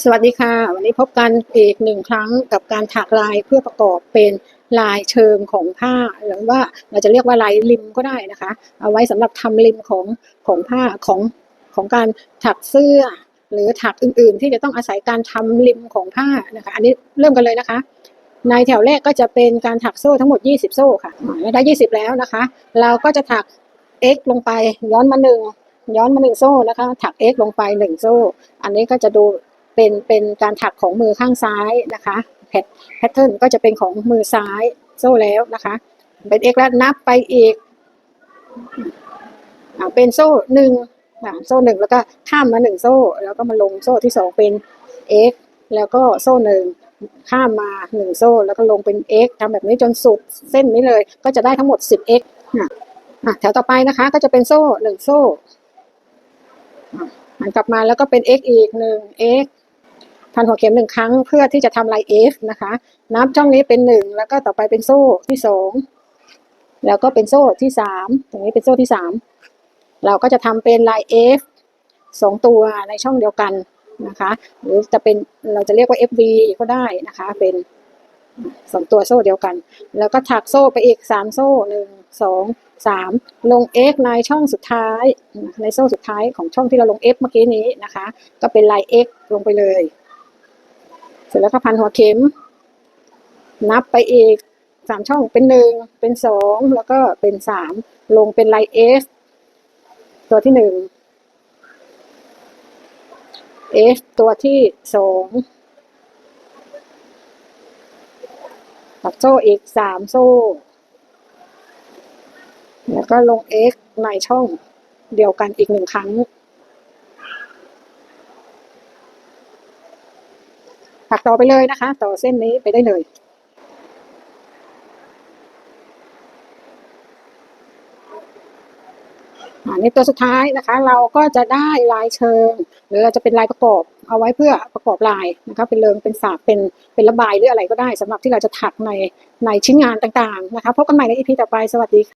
สวัสดีค่ะ วันนี้พบกันอีกหนึ่งครั้งกับการถักลายเพื่อประกอบเป็นลายเชิงของผ้า หรือว่าเราจะเรียกว่าลายริมก็ได้นะคะ เอาไว้สำหรับทำริมของของผ้าของของการถักเสื้อ หรือถักอื่นๆ ที่จะต้องอาศัยการทำริมของผ้านะคะ อันนี้เริ่มกันเลยนะคะ ในแถวแรกก็จะเป็นการถักโซ่ทั้งหมด 20 โซ่ค่ะได้ 20 แล้วนะคะ เราก็จะถัก x ลงไปย้อนมาหนึ่งย้อนมาหนึ่งโซ่นะคะ ถัก x ลงไปหนึ่งโซ่ อันนี้ก็จะดู เป็นเป็นการถักของมือข้างซ้ายนะคะแพทแพทเทิร์นก็จะเป็นของมือซ้ายโซ่แล้วนะคะ เป็น x แล้วนับไปอีกเป็นโซ่หนึ่งโซ่หนึ่งแล้วก็ข้ามมาหนึ่งโซ่ แล้วก็มาลงโซ่ที่สองเป็น x แล้วก็โซ่หนึ่งข้ามมาหนึ่งโซ่ แล้วก็ลงเป็น x ทำแบบนี้จนสุดเส้นนี้เลย ก็จะได้ทั้งหมด 10x อะอะแถวต่อไปนะคะ ก็จะเป็นโซ่หนึ่งโซ่หันกลับมาแล้วก็เป็น x อีกหนึ่ง x พันหัวเข็มหนึ่งครั้งเพื่อที่จะทำลาย F นะคะ นับช่องนี้เป็นหนึ่งแล้วก็ต่อไปเป็นโซ่ที่สองแล้วก็เป็นโซ่ที่สามตรงนี้เป็นโซ่ที่สามเราก็จะทำเป็นลาย F สองตัวในช่องเดียวกันนะคะ หรือจะเป็นเราจะเรียกว่า FV ก็ได้นะคะ เป็นสองตัวโซ่เดียวกัน แล้วก็ถักโซ่ไปอีกสามโซ่หนึ่งสองสามลง X ในช่องสุดท้าย ในโซ่สุดท้ายของช่องที่เราลง F เมื่อกี้นี้นะคะ ก็เป็นลาย X ลงไปเลย สร็จแล้วก็พันหัวเข็ม นับไปอีกสามช่องเป็นหนึ่งเป็นสองแล้วก็เป็นสามลงเป็นลายเอสตัวที่หนึ่งเอสตัวที่สองตัดโซ่อีกสามโซ่ แล้วก็ลงเอ็กในช่องเดียวกันอีกหนึ่งครั้ง ถักต่อไปเลยนะคะ ต่อเส้นนี้ไปได้เลย อันนี้ตัวสุดท้ายนะคะ เราก็จะได้ลายเชิง หรือเราจะเป็นลายประกอบเอาไว้เพื่อประกอบลายนะคะเป็นเริงเป็นสากเป็นเป็นระบายหรืออะไรก็ได้สำหรับที่เราจะถักในในชิ้นงานต่างๆนะคะพบกันใหม่ในอีพีต่อไปสวัสดีค่ะ